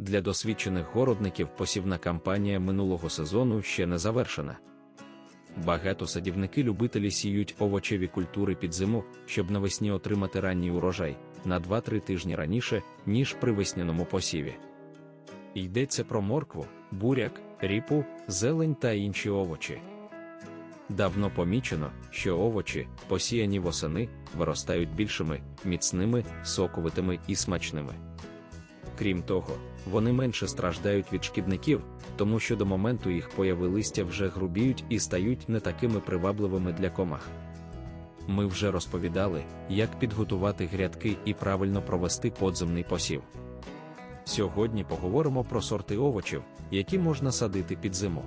Для досвідчених городників посівна кампанія минулого сезону ще не завершена. Багато садівники-любителі сіють овочеві культури під зиму, щоб навесні отримати ранній урожай на 2-3 тижні раніше, ніж при весняному посіві. Йдеться про моркву, буряк, ріпу, зелень та інші овочі. Давно помічено, що овочі, посіяні восени, виростають більшими, міцними, соковитими і смачними. Крім того, вони менше страждають від шкідників, тому що до моменту їх появи листя вже грубіють і стають не такими привабливими для комах. Ми вже розповідали, як підготувати грядки і правильно провести подземний посів. Сьогодні поговоримо про сорти овочів, які можна садити під зиму.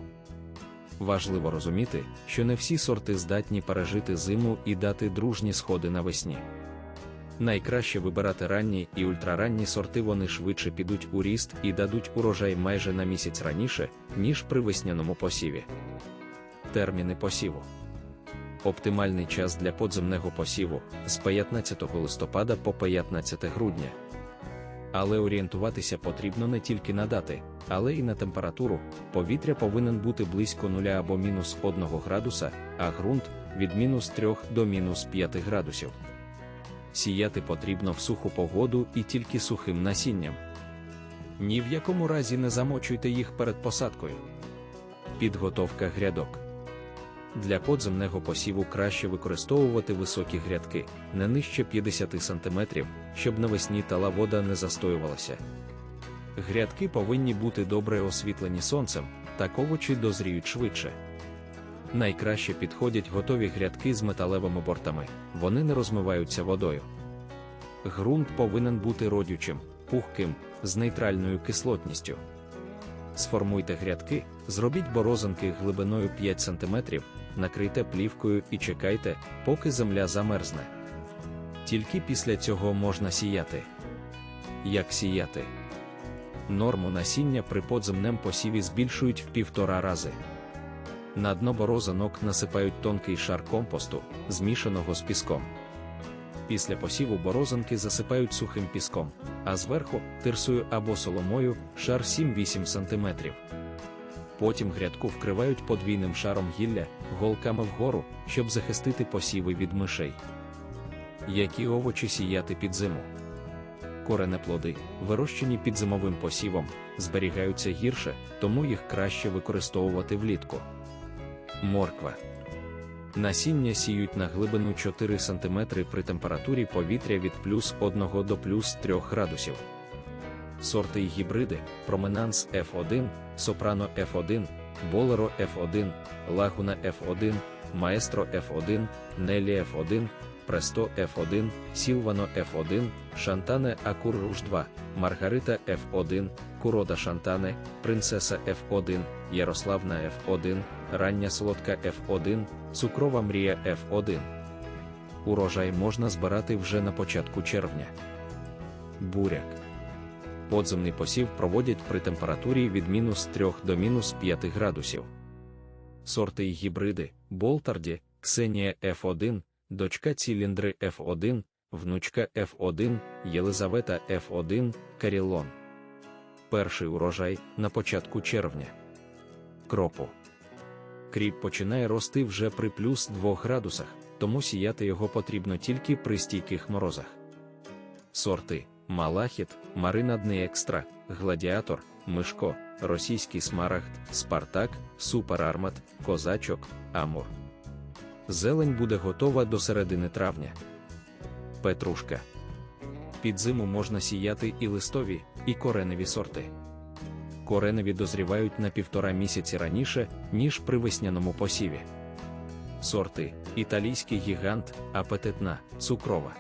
Важливо розуміти, що не всі сорти здатні пережити зиму і дати дружні сходи навесні. Найкраще вибирати ранні і ультраранні сорти, вони швидше підуть у ріст і дадуть урожай майже на місяць раніше, ніж при весняному посіві. Терміни посіву. Оптимальний час для подземного посіву з 15 листопада по 15 грудня. Але орієнтуватися потрібно не тільки на дати, але й на температуру. Повітря повинен бути близько 0 або мінус 1 градуса, а ґрунт від мінус 3 до мінус 5 градусів. Сіяти потрібно в суху погоду і тільки сухим насінням. Ні в якому разі не замочуйте їх перед посадкою. Підготовка грядок. Для подземного посіву краще використовувати високі грядки, не нижче 50 см, щоб навесні тала вода не застоювалася. Грядки повинні бути добре освітлені сонцем, так овочі дозріють швидше. Найкраще підходять готові грядки з металевими бортами, вони не розмиваються водою. Грунт повинен бути родючим, пухким, з нейтральною кислотністю. Сформуйте грядки, зробіть борозинки глибиною 5 см, накрийте плівкою і чекайте, поки земля замерзне. Тільки після цього можна сіяти. Як сіяти? Норму насіння при подземнем посіві збільшують в півтора рази. На дно борозинок насипають тонкий шар компосту, змішаного з піском. Після посіву борозинки засипають сухим піском, а зверху тирсою або соломою шар 7-8 см. Потім грядку вкривають подвійним шаром гілля, голками вгору, щоб захистити посіви від мишей. Які овочі сіяти під зиму? Коренеплоди, вирощені під зимовим посівом, зберігаються гірше, тому їх краще використовувати влітку. Морква. Насіння сіють на глибину 4 см при температурі повітря від плюс 1 до плюс 3 градусів. Сорти і гібриди Променанс F1, Сопрано F1, Болеро F1, Лагуна F1, Маестро F1, Нелі F1, Престо F1, Сілвано F1, Шантане Акур Руж 2, Маргарита F1, Курода Шантане, Принцеса F1, Ярославна F1, Рання солодка F1, Цукрова мрія F1. Урожай можна збирати вже на початку червня. Буряк. Подземний посів проводять при температурі від мінус 3 до мінус 5 градусів. Сорти й гібриди Болтарді, Ксенія F1, дочка Ціліндри F1, внучка F1, Єлизавета F1, Карілон. Перший урожай на початку червня. Кропу. Кріп починає рости вже при плюс 2 градусах, тому сіяти його потрібно тільки при стійких морозах. Сорти Малахіт, Маринадний екстра, Гладіатор, Мишко, Російський смарагд, Спартак, Суперармат, Козачок, Амур. Зелень буде готова до середини травня. Петрушка. Під зиму можна сіяти і листові, і кореневі сорти. Кореневі дозрівають на півтора місяці раніше, ніж при весняному посіві. Сорти італійський гігант, апетитна, цукрова.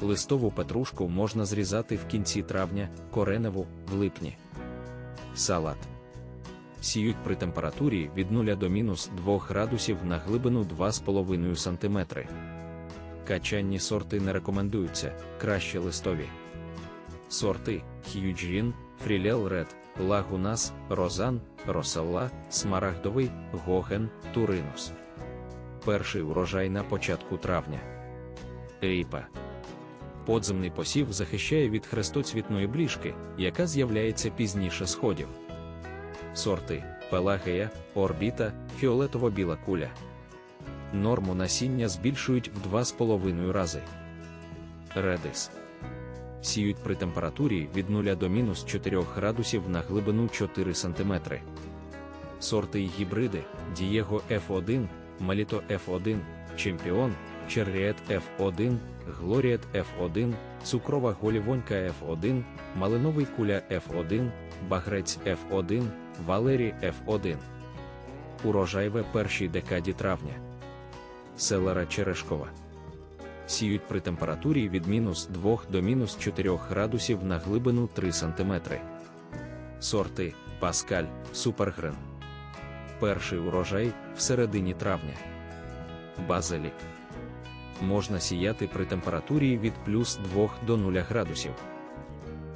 Листову петрушку можна зрізати в кінці травня, кореневу в липні. Салат. Сіють при температурі від 0 до мінус 2 градусів на глибину 2,5 см. Качанні сорти не рекомендуються, краще листові. Сорти Х'юджін, Фрілел Ред, Лагунас, Розан, Роселла, Смарагдовий, Гоген, Туринус. Перший урожай на початку травня. Ріпа. Подземний посів захищає від хрестоцвітної бліжки, яка з'являється пізніше сходів. Сорти Пелагея, орбіта, фіолетово-біла куля. Норму насіння збільшують в 2,5 рази. Редис. Сіють при температурі від 0 до мінус 4 градусів на глибину 4 см. Сорти й гібриди Дієго F1, Маліто F1, Чемпіон, Черріет F1, Глоріет F1, Цукрова голівонька F1, Малиновий куля F1, Багрець F1, Валері F1. Урожай в першій декаді травня. Селера Черешкова. Сіють при температурі від мінус 2 до мінус 4 градусів на глибину 3 см. Сорти Паскаль, Супергрен. Перший урожай в середині травня. Базилік. Можна сіяти при температурі від плюс 2 до 0 градусів.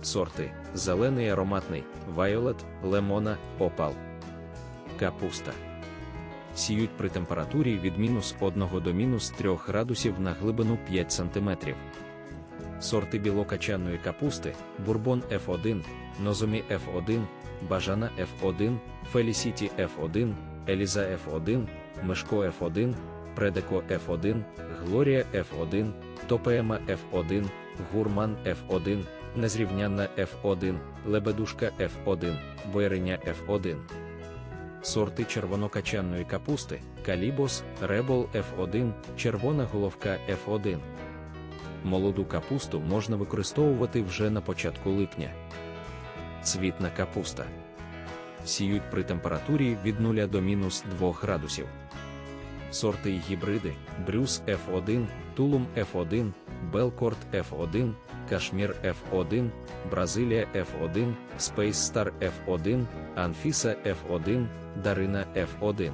Сорти зелений ароматний, вайолет, лемона, опал. Капуста. Сіють при температурі від мінус 1 до мінус 3 градусів на глибину 5 см. Сорти білокачаної капусти Бурбон F1, Нозомі F1, Бажана F1, Фелісіті F1, Еліза F1, Мишко F1, Предеко F1, Глорія F1, Топеема F1, Гурман F1, Незрівнянна F1, Лебедушка F1, Бойреня F1. Сорти червонокачанної капусти Калібос, Ребол F1, червона головка F1. Молоду капусту можна використовувати вже на початку липня. Цвітна капуста. Сіють при температурі від 0 до мінус 2 градусів. Сорти й гібриди Брюс F1, Тулум F1, Белкорт F1, Кашмір F1, Бразилія F1, Space Star F1, Анфіса F1, Дарина F1.